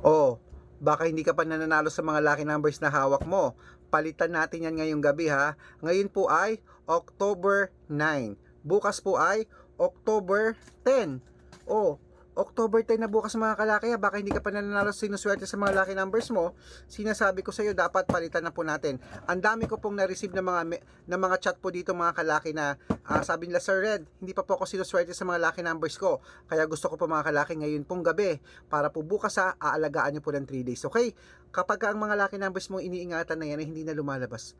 Oh, baka hindi ka pa nananalo sa mga lucky numbers na hawak mo. Palitan natin yan ngayong gabi ha. Ngayon po ay October 9. Bukas po ay October 10. Oh, October 10 na bukas mga kalaki ha. Baka hindi ka pa nananalo sa sinuswerte sa mga lucky numbers mo. Sinasabi ko sa iyo dapat palitan na po natin. Ang dami ko pong na-receive ng mga ng mga chat po dito mga kalaki na ah, sabi nila Sir Red, hindi pa po ako sinuswerte sa mga lucky numbers ko. Kaya gusto ko po mga kalaki ngayon pong gabi para po bukas sa aalagaan nyo po ng 3 days. Okay? Kapag ang mga lucky numbers mo iniingatan na yan ay hindi na lumalabas,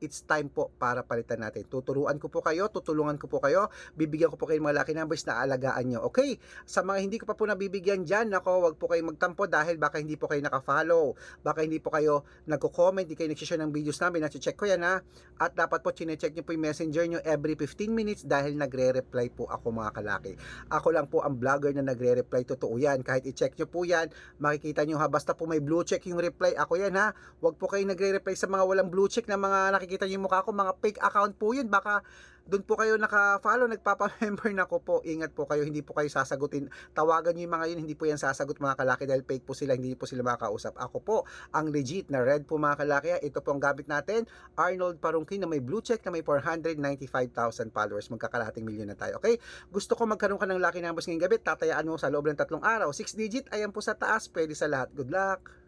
it's time po para palitan natin. Tuturuan ko po kayo, tutulungan ko po kayo, bibigyan ko po kayo ng mga lucky numbers na alagaan nyo. Okay? Sa mga hindi ko pa po nabibigyan dyan, nako, wag po kayo magtampo dahil baka hindi po kayo nakafollow, baka hindi po kayo nagko-comment, hindi kayo nag-share ng videos namin, nasi-check ko yan ha. At dapat po chinecheck nyo po yung messenger nyo every 15 minutes dahil nagre-reply po ako mga kalaki. Ako lang po ang vlogger na nagre-reply, totoo yan. Kahit i-check nyo po yan, makikita nyo ha, basta po may blue check yung reply, ako yan ha. Wag po kayo nagre-reply sa mga walang blue check na mga nakikita nyo yung mukha ko, mga fake account po yun. Baka doon po kayo naka-follow, nagpapa-member na ko po. Ingat po kayo, hindi po kayo sasagutin. Tawagan nyo yung mga yun, hindi po yan sasagot mga kalaki dahil fake po sila, hindi po sila makakausap. Ako po, ang legit na red po mga kalaki. Ito po ang gamit natin, Arnold Parungkin na may blue check na may 495,000 followers. Magkakalahating milyon na tayo, okay? Gusto ko magkaroon ka ng lucky numbers ngayong gabi, tatayaan mo sa loob ng tatlong araw. 6 digit, ayan po sa taas, pwede sa lahat. Good luck!